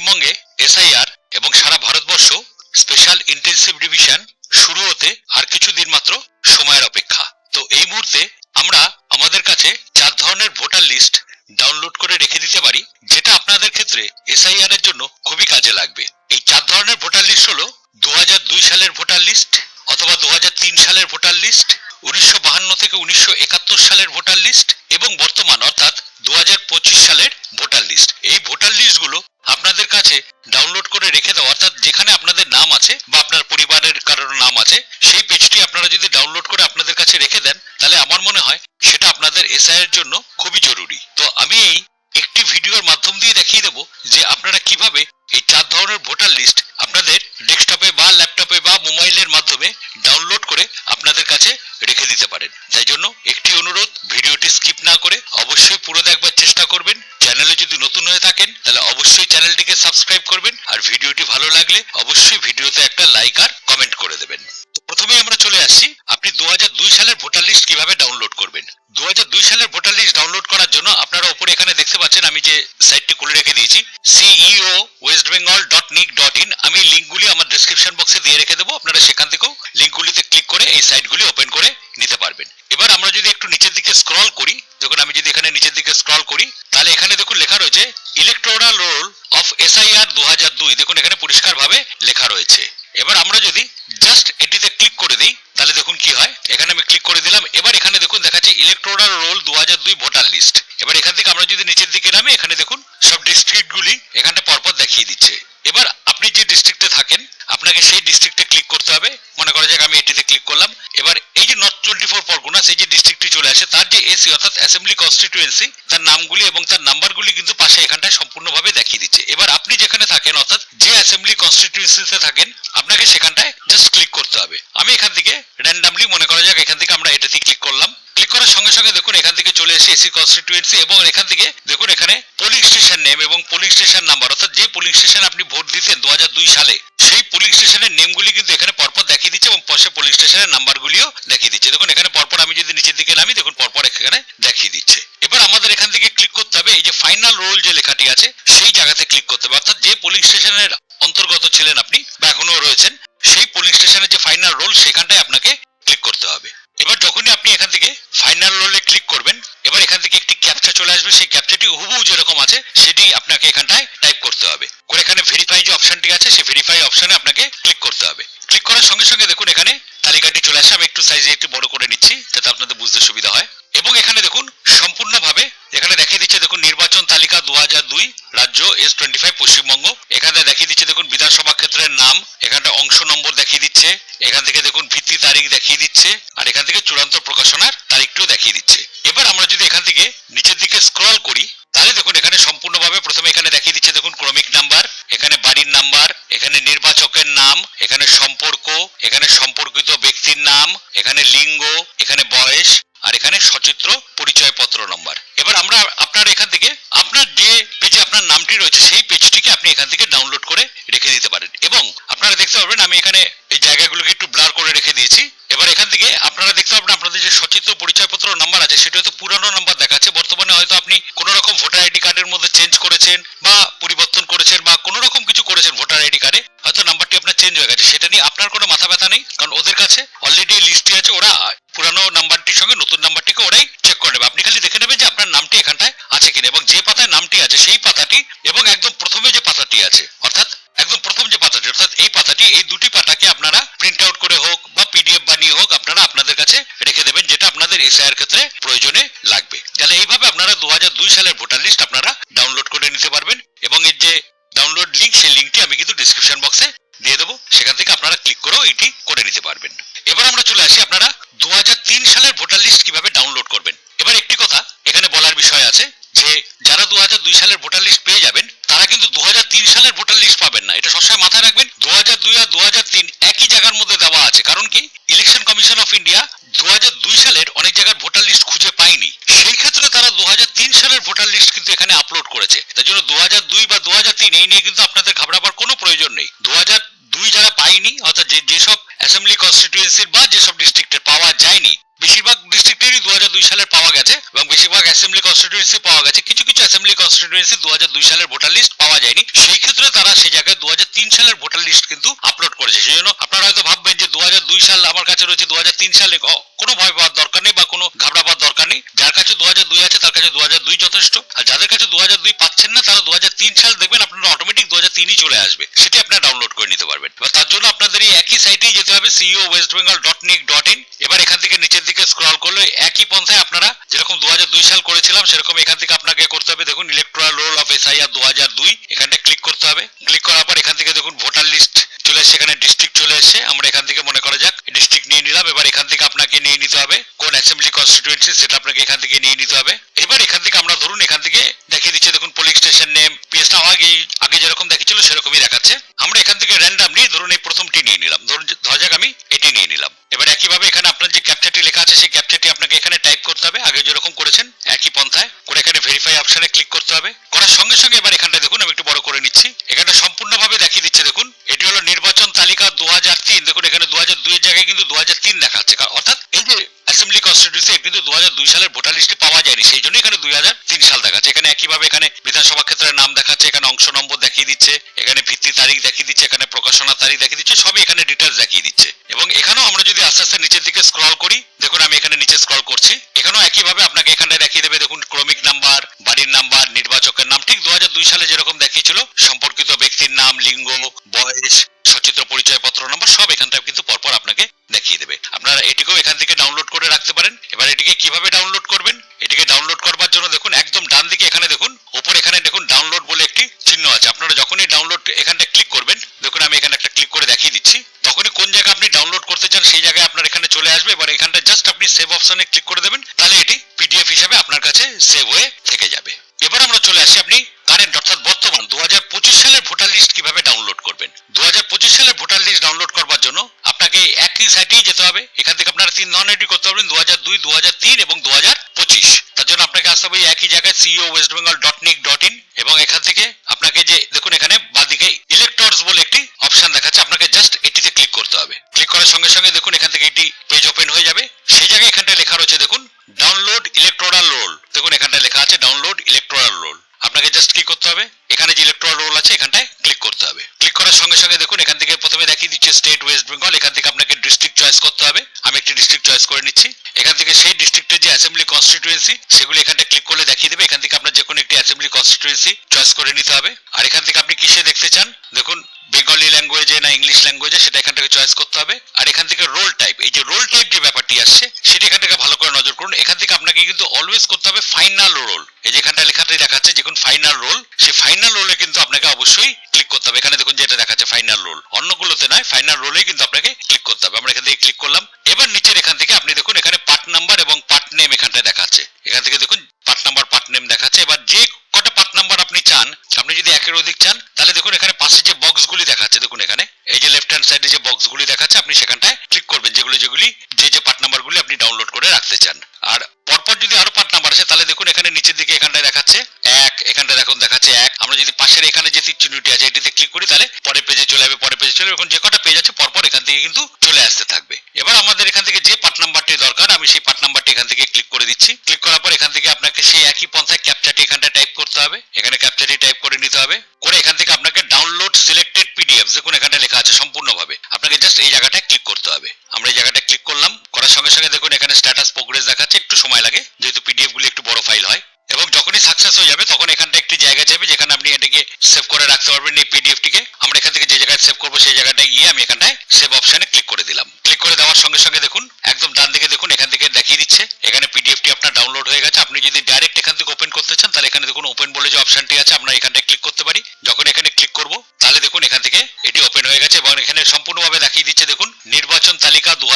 পশ্চিমবঙ্গে এসআইআর এবং সারা ভারতবর্ষ স্পেশাল ইন্টেনসিভ ডিভিশন শুরু হতে আর কিছুদিন মাত্র সময়ের অপেক্ষা। তো এই মুহূর্তে আমরা আমাদের কাছে চার ধরনের ভোটার লিস্ট ডাউনলোড করে রেখে দিতে পারি, যেটা আপনাদের ক্ষেত্রে এসআইআর এর জন্য খুবই কাজে লাগবে। এই চার ধরনের ভোটার লিস্ট হলো দু হাজার দুই সালের ভোটার লিস্ট অথবা দু হাজার তিন সালের ভোটার লিস্ট, উনিশশো বাহান্ন থেকে উনিশশো একাত্তর সালের ভোটার লিস্ট আপনারা কীভাবে এই চার ধরনের ভোটার লিস্ট আপনাদের ডেস্কটপে বা ল্যাপটপে বা মোবাইলের মাধ্যমে ডাউনলোড করে আপনাদের কাছে রেখে দিতে পারেন। তাই জন্য একটি অনুরোধ, ভিডিওটি স্কিপ না করে অবশ্যই পুরো দেখবার চেষ্টা করবেন। চ্যানেলে যদি নতুন হয়ে থাকেন, তাহলে অবশ্যই চ্যানেলটিকে সাবস্ক্রাইব করবেন। আর ভিডিওটি ভালো লাগলে অবশ্যই ভিডিওতে একটা লাইক আর কমেন্ট করে দেবেন। প্রথমে আমরা চলে আসছি। আপনি দু হাজার দুই সালের ভোটার লিস্ট কীভাবে ডাউনলোড করবেন? দু সালের ভোটার লিস্ট ডাউনলোড করার জন্য আপনারা উপরে এখানে দেখতে পাচ্ছেন আমি যে সাইটটি খুলে রেখে দিয়েছি CEO West Bengal dot nic dot in আমি লিঙ্কগুলি আমার ডিসক্রিপশন বক্সে দিয়ে রেখে দেবো, আপনারা সেখান থেকেও লিঙ্কগুলিতে ক্লিক করে এই সাইটগুলি ওপেন করে নিতে পারবেন। এবার আমরা যদি একটু নিচের দিকে স্ক্রল করি দেখুন আমি যদি এখানে নিচের দিকে স্ক্রল করি, তাহলে এখানে দেখুন লেখা রয়েছে ইলেকট্রাল রোল অফ এসআইআর দু হাজার দুই। দেখুন এখানে পরিষ্কারভাবে লেখা রয়েছে। এবার আমরা যদি জাস্ট এটিতে ক্লিক করে দিই, তাহলে দেখুন কি হয়। এখানে আমি ক্লিক করে দিলাম, এবার এখানে ইলেকট্রাল রোল দু হাজার দুই ভোটার লিস্ট এবার এখান থেকে আমরা যদি নিচের দিকে নামি, এখানে দেখুন সব ডিস্ট্রিক্টগুলি এখানটা পরপর দেখিয়ে দিচ্ছে। এবার আপনি যে ডিস্ট্রিক্টে থাকেন, আপনাকে সেই ডিস্ট্রিক্টে ক্লিক করতে হবে। মনে করা যাক আমি এটিতে ক্লিক করলাম। এবার এই যে নর্থ টোয়েন্টি ফোর পরগনা, সেই যে ডিস্ট্রিক্টটি চলে আসে, তার যে এসি অর্থাৎ অ্যাসেম্বলি কনস্টিটিউয়েন্সি তার নামগুলি এবং তার নাম্বারগুলি কিন্তু পাশে এখানটায় সম্পূর্ণভাবে দেখিয়ে দিচ্ছে। এবার আপনি যেখানে থাকেন, অর্থাৎ যে অ্যাসেম্বলি কনস্টিটিউয়েন্সিতে থাকেন, আপনাকে সেখানটায় জাস্ট ক্লিক করতে হবে। আমি এখান থেকে র্যান্ডামলি মনে করা যাক এখান থেকে আমরা এটাতে ক্লিক করলাম। করার সঙ্গে সঙ্গে দেখুন, এখান থেকে চলে এসে এসি কনস্টিটিউয়েন্সি এবং এখান থেকে দেখুন, এখানে পোলিং স্টেশন নেম এবং পোলিং স্টেশন নাম্বার অর্থাৎ যে পোলিং স্টেশন আপনি ভোট দিতেন দু সালে, সেই পোলিং স্টেশনের নেমগুলি কিন্তু এখানে পরপর দেখিয়ে দিচ্ছে এবং পাশে পোলিং স্টেশনের নাম্বারগুলিও দেখিয়ে দিচ্ছে। দেখুন, এখানে পরপর আমি যদি নিচের দিকে নামি, দেখুন, পরপর এখানে দেখিয়ে দিচ্ছে। এবার আমাদের এখান থেকে ক্লিক করতে হবে, এই যে ফাইনাল রোল যে লেখাটি আছে, সেই জায়গাতে ক্লিক করতে হবে। অর্থাৎ যে পোলিং স্টেশনের অন্তর্গত ছিলেন আপনি বা এখনও রয়েছেন, সেই পোলিং স্টেশনের যে ফাইনাল রোল সেখানটায় আপনাকে ক্লিক করতে হবে। এবার যখনই আপনি এখান থেকে ফাইনাল রোলে ক্লিক করবেন এবার এখান থেকে একটি ক্যাপচা চলে আসবে সেই ক্যাপচাটি হুবহু যেরকম আছে, সেটি আপনাকে এখানটায় টাইপ করতে হবে। করে এখানে ভেরিফাই যে অপশনটি আছে, সেই ভেরিফাই অপশনে আপনাকে ক্লিক করতে হবে। ক্লিক করার সঙ্গে সঙ্গে দেখুন এখানে তালিকাটি চলে আসে, আমি একটু সাইজে একটু বড় করে নিচ্ছি, যাতে আপনাদের বুঝতে সুবিধা হয়। এবং এখানে দেখুন সম্পূর্ণভাবে এখানে দেখিয়ে দিচ্ছে দেখুন নির্বাচন তালিকা দু দুই রাজ্য এস টোয়েন্টি ফাইভ পশ্চিমবঙ্গ। এখানে দেখিয়ে দিচ্ছে, দেখুন, বিধানসভা ক্ষেত্রের নাম এখানটা অংশ নম্বর দেখিয়ে দিচ্ছে, এখান থেকে, দেখুন, ভিত্তি তারিখ দেখিয়ে দিচ্ছে, আর এখান থেকে চূড়ান্ত প্রকাশনার তারিখটিও দেখিয়ে দিচ্ছে। এবার আমরা যদি এখান থেকে নিচের দিকে স্ক্রল করি, তাহলে দেখুন, এখানে সম্পূর্ণভাবে প্রথমে এখানে দেখিয়ে দিচ্ছে, দেখুন, ক্রমিক নাম্বার, এখানে বাড়ির নাম্বার, এখানে নির্বাচকের নাম, এখানে সম্পর্ক, এখানে সম্পর্কিত ব্যক্তির নাম, এখানে লিঙ্গ, এখানে বয়স, আর এখানে সচিত্র পরিচয়পত্র নম্বর। এবার আমরা আপনার এখান থেকে নামটি রয়েছে, সেই পেজটিকে আপনি এখান থেকে ডাউনলোড করে রেখে দিতে পারেন। এবং আপনারা দেখতে পাবেন আমি এখানে এই জায়গাগুলোকে একটু ব্লার করে রেখে দিয়েছি। এবার এখান থেকে আপনারা দেখতে পাবেন আপনাদের যে সচিত্র পরিচয়পত্র নাম্বার আছে, সেটা হয়তো পুরানো নাম্বার দেখাচ্ছে। বর্তমানে হয়তো আপনি কোনো রকম ভোটার আইডি কার্ডের মধ্যে চেঞ্জ করেছেন বা পরিবর্তন করেছেন বা কোনো রকম কিছু করেছেন ভোটার আইডি কার্ডে হয়তো নাম্বারটি আপনার চেঞ্জ হয়ে গেছে। সেটা নিয়ে আপনার কোনো মাথা ব্যথা নেই, কারণ ওদের কাছে অলরেডি লিস্টে আছে। ওরা পুরানো নাম্বারটির সঙ্গে নতুন নাম্বারটিকে ওরাই চেক করে নেবে আপনি খালি দেখে নেবেন যে আপনার নামটি এখানটায় আছে কিনা এবং যে পাতায় নামটি আছে সেই পাতাটি এবং একদম প্রথমে যে পাতাটি আছে অর্থাৎ একদম প্রথম যে পাতাটি অর্থাৎ এই পাতাটি এই দুটি পাতাকে আপনারা প্রিন্ট আউট করে হোক বা পিডিএফ বানিয়ে হোক আপনারা আপনাদের কাছে রেখে দেবেন যেটা আপনাদের এসআইআর ক্ষেত্রে প্রয়োজনে লাগবে তাহলে এইভাবে আপনারা দু সালের ভোটার লিস্ট আপনারা ডাউনলোড করে নিতে পারবেন এবং এর যে ডাউনলোড লিঙ্ক সেই লিঙ্কটি আমি কিন্তু ডিসক্রিপশন বক্সে দিয়ে দেবো সেখান থেকে আপনারা ক্লিক করেও এটি করে নিতে পারবেন এবার আমরা চলে আসি আপনারা দু সালের ভোটার লিস্ট কীভাবে ডাউনলোড করবেন এবার একটি কথা এখানে বলার বিষয় আছে যে যারা দু সালের ভোটার লিস্ট পেয়ে যাবেন তারা কিন্তু দু সালের ভোটার লিস্ট পাবেন না এটা সবসময় মাথায় রাখবেন দু হাজার দুই আর দু একই জায়গার মধ্যে দেওয়া আছে কারণ কি ইলেকশন কমিশন অফ ইন্ডিয়া দু সালের অনেক জায়গার ভোটার লিস্ট খুঁজে পায়নি সেই ক্ষেত্রে তারা দু সালের ভোটার লিস্ট কিন্তু এখানে আপলোড করেছে তার জন্য দু বা দু এই নিয়ে কিন্তু আপনাদের ঘাবড়াবার কোনো প্রয়োজন নেই দু হাজার দুই যারা পাইনি অর্থাৎ যে যেসব অ্যাসেম্বলি কনস্টিটিউয়েন্সির বা যেসব ডিস্ট্রিক্টের পাওয়া যায়নি বেশিরভাগ ডিস্ট্রিক্টেরই দু হাজার দুই সালের পাওয়া গেছে এবং বেশিরভাগ অ্যাসেম্বলি কনস্টিটিউয়েন্সি পাওয়া গেছে কিছু কিছু অ্যাসেম্বলি কনস্টিটিউয়েন্সি দু হাজার দুই সালের ভোটার লিস্ট পাওয়া যায়নি সেই ক্ষেত্রে তারা সেই জায়গায় দু হাজার তিন সালের ভোটার লিস্ট কিন্তু আপলোড করেছে সেই জন্য আপনারা হয়তো ভাববেন যে দু হাজার দুই সাল আমার কাছে রয়েছে দু হাজার তিন সালে কোনো ভয় পাওয়ার দরকার নেই বা কোনো ঘাবড়াবার দরকার নেই যার কাছে দু হাজার দুই আছে তার কাছে দু হাজার দুই যথেষ্ট আর যাদের কাছে দু হাজার দুই পাচ্ছেন না তারা দু সাল দেখবেন আপনারা তিনই চলে আসবে, সেটি আপনারা ডাউনলোড করে নিতে পারবেন। এবার তার জন্য আপনাদের এই একই সাইটেই যেতে হবে CEO West Bengal dot nic dot in এবার এখান থেকে নিচের দিকে স্ক্রল করলে একই পন্থায় আপনারা যেরকম দু দুই সাল করেছিলাম, সেরকম এখান থেকে আপনাকে করতে হবে। দেখুন ইলেকট্রাল রোল অফ এসআইআর দু হাজার দুই, এখানটা ক্লিক করতে হবে। ক্লিক করার পর এখান থেকে দেখুন ভোটার লিস্ট চলে এসে এখানে ডিস্ট্রিক্ট চলে এসে আমরা এখান থেকে মনে করা যাক ডিস্ট্রিক্ট নিয়ে নিলাম, এবার এখান থেকে আপনাকে নিয়ে নিতে হবে, কোন অ্যাসেম্বলি কনস্টিটিউয়েন্সি সেটা আপনাকে এখান থেকে নিয়ে নিতে হবে। এবার এখান থেকে আমরা ধরুন, এখান থেকে দেখিয়ে দিচ্ছে, দেখুন পুলিশ স্টেশন নেম পিএসটা আগে যেরকম দেখিয়েছিল সেরকমই দেখাচ্ছে। আমরা এখান থেকে র্যান্ডামলি ধরুন এই প্রথমটি নিয়ে নিলাম। ধরুন ধরা যাক আমি এটি নিয়ে নিলাম। এবার একইভাবে এখানে আপনার যে ক্যাপচারটি লেখা আছে, সেই ক্যাপচারটি আপনাকে এখানে টাইপ করতে হবে। আগে যেরকম করেছেন, একই পন্থায় করে এখানে ভেরিফাই অপশনে ক্লিক করতে হবে। করার সঙ্গে সঙ্গে এবার এখানটা দেখুন, আমি একটু বড় করে নিচ্ছি। এখানে সম্পূর্ণভাবে দেখিয়ে দিচ্ছে, দেখুন, এটি হলো নির্বাচন তালিকা দু হাজার তিন। দেখুন, এখানে দু হাজার দুইয়ের জায়গায় কিন্তু দু হাজার তিন দেখাচ্ছে। অর্থাৎ এই যে অ্যাসেম্বলি কনস্টিটিউন্সি কিন্তু দু হাজার দুই সালের ভোটার লিস্টে পাওয়া যায়নি। সেই জন্য এখানে দুই হাজার তিন সাল দেখাচ্ছে। এখানে একইভাবে এখানে বিধানসভা ক্ষেত্রের নাম দেখাচ্ছে, এখানে অংশ নম্বর দেখিয়ে দিচ্ছে, এখানে ভিত্তি তারিখ দেখিয়ে দিচ্ছে, এখানে প্রকাশনা তারিখ দেখিয়ে দিচ্ছে, সবই এখানে ডিটেলস দেখিয়ে দিচ্ছে। এবং এখানেও আমরা যদি আস্তে আস্তে নিচের দিকে স্ক্রল করি, দেখুন আমি এখানে নিচে স্ক্রল করছি, এখানেও একইভাবে আপনাকে এখানে দেখিয়ে দেবে, দেখুন ক্রমিক নাম্বার, বাড়ির নাম্বার, নির্বাচকের নাম, ঠিক দু হাজার দুই সালে যেরকম দেখিয়েছিল, সম্পর্কিত ব্যক্তির নাম, লিঙ্গ, বয়স, সচিত্র পরিচয়পত্র নম্বর সব এখানটায় কিন্তু পরপর আপনাকে দেখিয়ে দেবে। আপনারা এটিকেও এখান থেকে ডাউনলোড করে রাখতে পারেন। এবার এটিকে কীভাবে ডাউনলোড করবেন এটিকে ডাউনলোড করবার জন্য দেখুন একদম ডান দিকে এখানে দেখুন উপর এখানে দেখুন ডাউনলোড বলে একটি চিহ্ন আছে আপনারা যখনই ডাউনলোড এখানটা ক্লিক করবেন দেখুন আমি এখানে একটা ক্লিক করে দেখিয়ে দিচ্ছি তখনই কোন জায়গায় আপনি ডাউনলোড করতে চান সেই জায়গায় আপনার এখানে চলে আসবে এবার এখানটা জাস্ট আপনি সেভ অপশনে ক্লিক করে দেবেন, তাহলে এটি পিডিএফ হিসাবে আপনার কাছে সেভ হয়ে থেকে যাবে। এবার আমরা চলে আসি আপনি কারেন্ট অর্থাৎ বর্তমান দু সালের ভোটার লিস্ট কীভাবে ডাউনলোড করবেন। দু সালের ভোটার লিস্ট ডাউনলোড করবার জন্য আপনাকে একই সাইটেই যেতে হবে, এখান থেকে আপনারা তিন ধরনেরটি করতে পারবেন দু হাজার দুই দু হাজার তিন এবং দু হাজার পঁচিশ। তার জন্য আপনাকে আসতে হবে একই জায়গায় CEO West Bengal dot nic dot in এবং এখান থেকে আপনাকে যে, দেখুন এখানে বাদিকে ইলেকটরস বলে একটি অপশন দেখাচ্ছে, আপনাকে জাস্ট এটিতে ক্লিক করতে হবে। ক্লিক করার সঙ্গে সঙ্গে দেখুন এখান থেকে এটি পেজ ওপেন হয়ে যাবে সেই জায়গায় এখানটায় লেখা রয়েছে দেখুন ইলেকট্রাল রোল দেখুন, এখানটায় লেখা আছে ডাউনলোড ইলেকট্রাল রোল আপনাকে জাস্ট কি করতে হবে? এখানে যে ইলেকট্রাল রোল আছে, এখানটায় ক্লিক করতে হবে। ক্লিক করার সঙ্গে সঙ্গে দেখুন, এখান থেকে প্রথমে দেখিয়ে দিচ্ছে স্টেট ওয়েস্ট বেঙ্গল এখান থেকে আপনাকে ডিস্ট্রিক্ট চয়েস করতে হবে। আমি একটি ডিস্ট্রিক্ট চয়েস করে নিচ্ছি। এখান থেকে সেই ডিস্ট্রিক্টের যে অ্যাসেম্বলি কনস্টিটিউয়েন্সি সেগুলো এখানটা ক্লিক করলে দেখিয়ে দেবে। এখান থেকে আপনার যে কোনো একটি অ্যাসেম্বলি কনস্টিটিউয়েন্সি চয়েস করে নিতে হবে। আর এখান থেকে আপনি কিসে দেখতে চান? দেখুন বেঙ্গলি ল্যাঙ্গুয়েজে না ইংলিশ ল্যাঙ্গুয়েজে সেটা এখান থেকে চয়েস করতে হবে। আর এখান থেকে রোল টাইপ এই যে রোল টাইপ যে ব্যাপারটি আসছে, সেটা এখান থেকে ভালো করে নজর করুন। এখান থেকে আপনাকে কিন্তু অলওয়েজ করতে হবে ফাইনাল রোল এই যে এখানটা লেখাটাই দেখাচ্ছে, দেখুন ফাইনাল রোল সেই ফাইনাল রোলে কিন্তু আপনাকে অবশ্যই ক্লিক করতে হবে। এখানে দেখুন যেটা দেখাচ্ছে ফাইনাল রোল অন্যগুলোতে নয় ফাইনাল রোলেই কিন্তু আপনাকে ক্লিক করতে হবে। আমরা এখান থেকে ক্লিক করলাম। এবার নিচের এখান থেকে আপনি দেখুন, এখানে পার্ট নাম্বার এবং পার্ট নেম এখানটা দেখাচ্ছে। এখান থেকে দেখুন পার্ট নাম্বার পার্ট নেম দেখাচ্ছে। এবার যে কটা পার্ট নাম্বার আপনি চান, আপনি যদি একের অধিক চান, তাহলে দেখুন, এখানে পাশে যে বক্সগুলি দেখাচ্ছে, দেখুন এখানে। এই যে লেফট হ্যান্ড সাইডে যে বক্সগুলি দেখাচ্ছে, আপনি সেখানটায় ক্লিক করবেন। যেগুলি যেগুলি, যে যে পার্ট নাম্বারগুলি আপনি ডাউনলোড রাখতে চান। আর পরপর যদি আরও পার্ট নাম্বার আছে তাহলে দেখুন এখানে নিচের দিকে এখানটায় দেখাচ্ছে এক এখানটা দেখুন দেখাচ্ছে এক। আমরা যদি পাশের এখানে যে তীর চিহ্নটি আছে, এটিতে ক্লিক করি, তাহলে পরের পেজে চলে যাবে পরের পেজে চলে এখন যে কটা পেজ আছে, পরপর এখান থেকে কিন্তু চলে আসতে থাকবে। এবার আমাদের এখান থেকে যে পার্ট নাম্বারটি দরকার, আমি সেই পার্ট নাম্বারটি এখান থেকে ক্লিক করে দিচ্ছি। ক্লিক করার পর এখান থেকে আপনাকে সেই একই পন্থায় ক্যাপচারটি এখানটা টাইপ করতে হবে। এখানে ক্যাপচারটি টাইপ করে নিতে হবে। করে এখান থেকে আপনাকে ডাউনলোড সিলেক্টেড পিডিএফ দেখুন এখানটা লেখা আছে সম্পূর্ণভাবে। আপনাকে জাস্ট এই জায়গাটায় ক্লিক করতে হবে। আমরা এই জায়গাটা ক্লিক করলাম, করার সঙ্গে সঙ্গে দেখুন এখানে স্ট্যাটাস প্রোগ্রেস দেখাচ্ছে, একটু সময় লাগে, যেহেতু পিডিএফ গুলি একটু বড় ফাইল হয়। এবং যখনই সাকসেস হয়ে যাবে, তখন এখানটা একটি জায়গা চাইবে, যেখানে আপনি এটাকে সেভ করে রাখতে পারবেন এই পিডিএফটিকে আমরা এখান থেকে যে জায়গায় সেভ করব, সেই জায়গাটায় গিয়ে আমি এখানটায় সেভ অপশনে ক্লিক করে দিলাম। ক্লিক করে দেওয়ার সঙ্গে সঙ্গে দেখুন, একদম ডান দিকে দেখুন, এখান থেকে দেখিয়ে দিচ্ছে। এখানে পিডিএফটি আপনার ডাউনলোড হয়ে গেছে। আপনি যদি ডাইরেক্ট এখান থেকে ওপেন করতে চান, তাহলে এখানে দেখুন ওপেন বলে যে অপশনটি আছে আমরা এখানটায় ক্লিক করতে পারি যখন এখানে ক্লিক করব তাহলে দেখুন এখান থেকে এটি ওপেন হয়ে গেছে এবং এখানে সম্পূর্ণভাবে দেখিয়ে দিচ্ছে, দেখুন, নির্বাচন তালিকা দু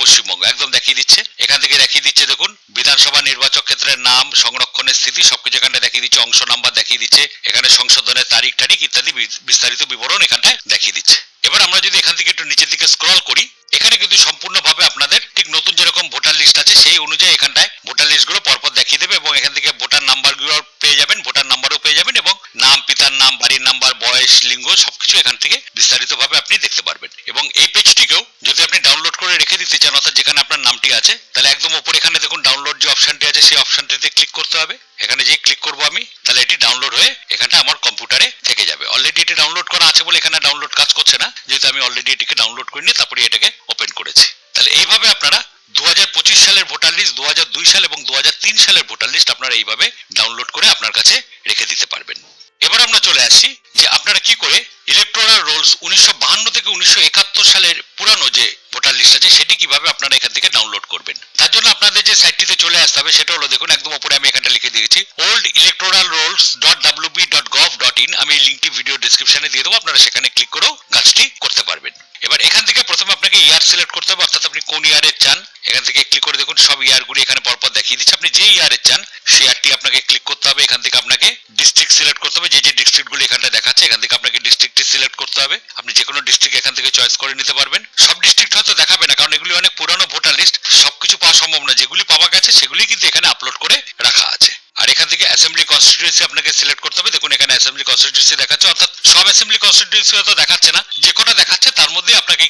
পশ্চিমবঙ্গ, একদম দেখিয়ে দিচ্ছে। এখান থেকে দেখিয়ে দিচ্ছে, দেখুন, বিধানসভা নির্বাচক ক্ষেত্রের নাম, সংরক্ষণের স্থিতি, সবকিছু এখানটা দেখিয়ে দিচ্ছে, অংশ নাম্বার দেখিয়ে দিচ্ছে, এখানে সংশোধনের তারিখ টারিখ ইত্যাদি বিস্তারিত বিবরণ এখানটায় দেখিয়ে দিচ্ছে। এবার আমরা যদি এখান থেকে একটু নিচের দিকে স্ক্রল করি, এখানে কিন্তু সম্পূর্ণভাবে আপনাদের ঠিক নতুন যেরকম ভোটার লিস্ট আছে, সেই অনুযায়ী এখানটায় ভোটার লিস্টগুলো পরপর দেখিয়ে দেবে এবং এখান থেকে ভোটার নাম্বারগুলো পেয়ে যাবেন ভোটার নাম্বারও পেয়ে যাবেন এবং নাম পিতার নাম বাড়ির নাম্বার বয়স লিঙ্গ সবকিছু এখান থেকে বিস্তারিতভাবে আপনি দেখতে পারবেন। এবং এই পেজটিকেও যদি আপনি ডাউনলোড করে রেখে দিতে চান, অর্থাৎ যেখানে আপনার নামটি আছে, তাহলে একদম উপরে এখানে দেখুন ডাউনলোড যে অপশনটি আছে, সেই অপশনটিতে ক্লিক করতে হবে। এখানে যে ক্লিক করব আমি, তাহলে এটি ডাউনলোড হয়ে এখানটা আমার কম্পিউটারে থেকে যাবে। অলরেডি এটি ডাউনলোড করা আছে বলে এখানে ডাউনলোড কাজ করছে না, যেহেতু আমি অলরেডি এটিকে ডাউনলোড করে নিয়ে তারপরে এটাকে ওপেন করেছি। তাহলে এইভাবে আপনারা দু হাজার পঁচিশ সালের ভোটার লিস্ট দু হাজার দুই সাল এবং দু হাজার তিন সালের ভোটার লিস্ট আপনারা এইভাবে ডাউনলোড করে আপনার কাছে রেখে দিতে পারবেন। এবার আমরা চলে আসি যে আপনারা কি করে ইলেকট্রাল রোলস উনিশশো থেকে উনিশশো একাত্তর সালের পুরানো যে ভোটার লিস্ট আছে, সেটি কীভাবে আপনারা এখান থেকে ডাউনলোড করবেন। তার জন্য আপনাদের যে সাইটটিতে চলে আসতে হবে, সেটা হলো দেখুন, একদম উপরে আমি এখানটা লিখে দিয়েছি old electoral rolls dot WB dot gov dot in আমি এই লিঙ্কটি ভিডিও ডিসক্রিপশনে দিয়ে দেবো, আপনারা সেখানে ক্লিক করেও কাজটি করতে পারবেন। এবার এখান থেকে প্রথমে আপনাকে ইয়ার সিলেক্ট করতে হবে, অর্থাৎ আপনি কোন ইয়ারে চান। এখান থেকে ক্লিক করে দেখুন, সব ইয়ারগুলি এখানে পরপর দেখিয়ে দিচ্ছে। আপনি যে ইয়ারে চান, সেই ইয়ারটি আপনাকে ক্লিক করতে হবে। এখান থেকে আপনাকে ডিস্ট্রিক্ট সিলেক্ট করতে হবে। যে যে ডিস্ট্রিক্টগুলি এখানটা দেখাচ্ছে, এখান থেকে আপনাকে ডিস্ট্রিক্টটি সিলেক্ট করতে হবে। আপনি যে কোনো ডিস্ট্রিক্ট এখান থেকে চয়েস করে নিতে পারবেন। সব ডিস্ট্রিক্ট হয়তো দেখাবে না, কারণ এগুলি অনেক পুরানো ভোটার লিস্ট সবকিছু পাওয়া সম্ভব না। যেগুলি পাওয়া গেছে, সেগুলি কিন্তু এখানে আপলোড করে রাখা আছে। আর এখান থেকে অ্যাসেম্বলি কনস্টিটিউন্সি আপনাকে সিলেক্ট করতে হবে। দেখুন, এখানে অ্যাসেম্বলি কনস্টিটিউন্সি দেখাচ্ছে। অর্থাৎ সব অ্যাসেম্বলি কনস্টিটিউন্সি হয়তো দেখাচ্ছে না। যে কটা দেখাচ্ছে তার মধ্যে আপনাকে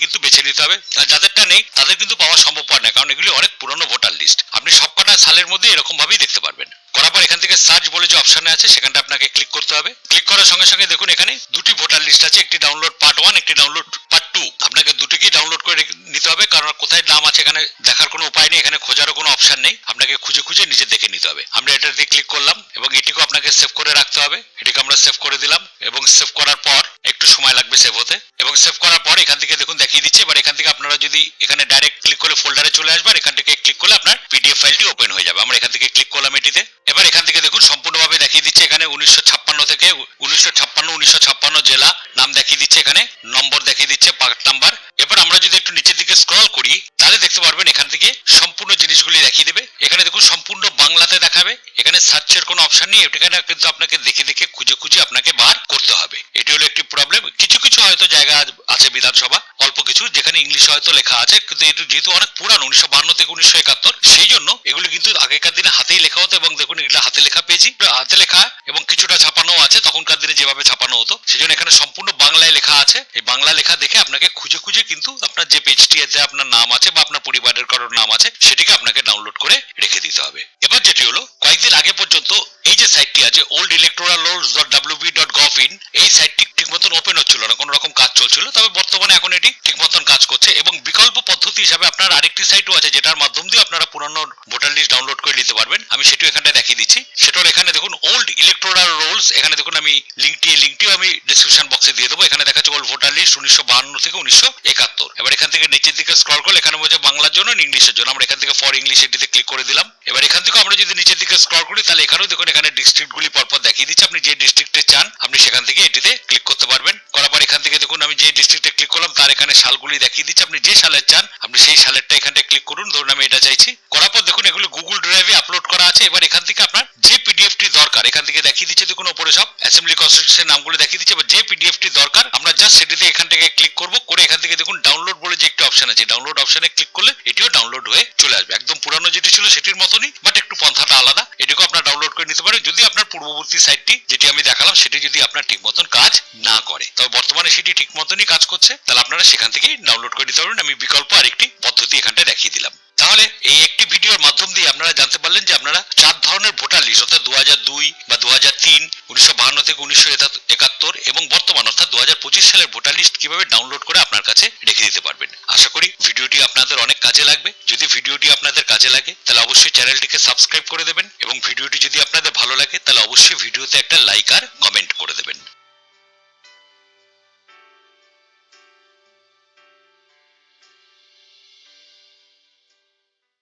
নিতে হবে। আর যাদেরটা নেই, তাদের কিন্তু পাওয়া সম্ভবপর না কারণ এগুলি অনেক পুরনো ভোটার লিস্ট। আপনি সব কটা সালের মধ্যে এরকম ভাবেই দেখতে পারবেন। করার পর এখান থেকে সার্চ বলে যে অপশনে আছে, সেখানটা আপনাকে ক্লিক করতে হবে। ক্লিক করার সঙ্গে সঙ্গে দেখুন, এখানে দুটি ভোটার লিস্ট আছে, একটি ডাউনলোড পার্ট ওয়ান, একটি ডাউনলোড পার্ট টু। আপনাকে দুটিকেই ডাউনলোড করে নিতে হবে, কারণ কোথায় নাম আছে এখানে দেখার কোনো উপায় নেই, এখানে খোঁজারও কোনো অপশন নেই। আপনাকে খুঁজে খুঁজে নিজে দেখে নিতে হবে। আমরা এটার দিয়ে ক্লিক করলাম, এবং এটিকেও আপনাকে সেভ করে রাখতে হবে। এটিকে আমরা সেভ করে দিলাম, এবং সেভ করার পর একটু সময় লাগবে সেভ হতে। এবং সেভ করার পর এখান থেকে দেখুন দেখিয়ে দিচ্ছে, এবার এখান থেকে আপনারা যদি এখানে ডাইরেক্ট ক্লিক করে ফোল্ডারে চলে আসবেন এখান থেকে ক্লিক করলে আপনার পিডিএফ ফাইলটি ওপেন হয়ে যাবে। আমরা এখান থেকে ক্লিক করলাম এটিতে। এবার এখান থেকে দেখুন, সম্পূর্ণভাবে দেখিয়ে দিচ্ছে এখানে উনিশশো ছাপ্পান্ন থেকে উনিশশো ছাপ্পান্ন উনিশশো ছাপ্পান্ন জেলা নাম দেখিয়ে দিচ্ছে এখানে, নম্বর দেখিয়ে দিচ্ছে পার্ট নাম্বার এবার আমরা যদি একটু নিচের দিকে স্ক্রল করি, তাহলে দেখতে পারবেন এখান থেকে সম্পূর্ণ জিনিসগুলি দেখিয়ে দেবে। এখানে দেখুন, সম্পূর্ণ বাংলাতে দেখাবে। এখানে সার্চের কোনো অপশন নেই। এখানে কিন্তু আপনাকে দেখে দেখে খুঁজে খুঁজে আপনাকে বার করতে হবে। এটি হলো একটি প্রবলেম কিছু কিছু হয়তো জায়গা আছে বিধানসভা, অল্প কিছু, যেখানে ইংলিশ হয়তো লেখা আছে, কিন্তু এটি যেহেতু অনেক পুরানো, উনিশশো বান্ন থেকে উনিশশো একাত্তর, সেই জন্য এগুলি কিন্তু আগেকার দিনে হাতেই লেখা হতো এবং দেখুন এগুলো হাতে লেখা পেয়েছি। হাতে লেখা এবং কিছুটা ছাপানো আছে, তখনকার দিনে যেভাবে ছাপানো হতো সেই জন্য এখানে সম্পূর্ণ বাংলায় লেখা আছে। এই বাংলা লেখা দেখে আপনাকে খুঁজে খুঁজে কিন্তু আপনার যে পেজটি এতে আপনার নাম আছে বা আপনার পরিবারের কারোর নাম আছে, সেটিকে আপনাকে ডাউনলোড করে রেখে দিতে হবে। এবার যেটি হলো, কয়েকদিন আগে পর্যন্ত যে সাইটটি আছে old electoral rolls dot WB dot gov in এই সাইটটি ঠিক মতন ওপেন হচ্ছিল না, কোনো রকম কাজ চলছিল, তবে বর্তমানে এখন এটি ঠিক মতন কাজ করছে এবং বিকল্প পদ্ধতি হিসাবে আপনার আরেকটি সাইটও আছে, যেটার মাধ্যম দিয়ে আপনারা পুরানো ভোটার লিস্ট ডাউনলোড করে নিতে পারবেন। আমি সেটিও এখানটা দেখিয়ে দিচ্ছি। সেটা হলো এখানে দেখুন ওল্ড ইলেকট্রাল রোলস এখানে দেখুন আমি লিঙ্কটি লিঙ্কটিও আমি ডিসক্রিপশন বক্সে দিয়ে দেবো। এখানে দেখাচ্ছে ওল্ড ভোটার লিস্ট উনিশশো বাহান্ন থেকে উনিশশো একাত্তর থেকে নিচের দিকে স্ক্রল করলে এখানে বলছে বাংলার জন্য ইংলিশের জন্য। আমরা এখান থেকে ফর ইংলিশ এটিতে ক্লিক করে দিলাম। এবার এখান থেকে আমরা যদি নিচের দিকে স্ক্রল করি, তাহলে এখানেও দেখুন, এখানে ডিস্ট্রিক্টগুলি পরপর দেখিয়ে দিচ্ছে। আপনি যে ডিস্ট্রিক্টে চান, আপনি সেখান থেকে এটিতে ক্লিক করতে পারবেন। করার পর এখান থেকে দেখুন, আমি যে ডিস্ট্রিক্টে ক্লিক করলাম, তার এখানে সালগুলি দেখিয়ে দিচ্ছে। আপনি যে সালের চান, আপনি সেই সালেরটা এখানটা ক্লিক করুন। ধরুন, আমি এটা চাইছি। করার পর দেখুন, এগুলো গুগল ড্রাইভে আপলোড করা আছে। এবার এখান থেকে আপনার যে পিডিএফটি দরকার, এখান থেকে দেখিয়ে দিচ্ছে দেখুন উপরে সব অ্যাসেম্বলি কনস্টিটিউশন নামগুলো দেখিয়ে দিচ্ছে। এবার যে পিডিএফটি দরকার, আমরা জাস্ট সেটিতে এখান থেকে ক্লিক করব। করে এখান থেকে দেখুন বলে যে একটি অপশন আছে ডাউনলোড অপশনে ক্লিক করলে এটিও ডাউনলোড হয়ে চলে আসবে। একদম পুরানো যেটি ছিল সেটির মতনই বাট একটু পন্থাটা আলাদা। এটিকেও আপনার ডাউনলোড করে নিতে পারেন। যদি আপনার পূর্ববর্তী সাইটটি যেটি আমি দেখালাম, সেটি যদি আপনার ঠিক মতন কাজ না করে, তবে বর্তমানে সেটি ঠিক মতনই কাজ করছে, তাহলে আপনারা সেখান থেকেই ডাউনলোড করে নিতে পারবেন। আমি বিকল্প আরেকটি পদ্ধতি এখানটা দেখিয়ে দিলাম। তাহলে এই একটি ভিডিওর মাধ্যম দিয়ে আপনারা জানতে পারলেন যে আপনারা চার ধরনের ভোটার লিস্ট অর্থাৎ দু বা দু তিন, উনিশশো বাহান্ন থেকে উনিশশো একাত্তর এবং অর্থাৎ দু সালের ভোটার লিস্ট কীভাবে ডাউনলোড করে আপনার কাছে রেখে দিতে পারবেন। আশা করি ভিডিওটি আপনাদের অনেক কাজে লাগবে। যদি ভিডিওটি আপনাদের কাজে লাগে, তাহলে অবশ্যই চ্যানেলটিকে সাবস্ক্রাইব করে দেবেন এবং ভিডিওটি যদি আপনাদের ভালো লাগে, তাহলে অবশ্যই ভিডিওতে একটা লাইক আর কমেন্ট করে দেবেন।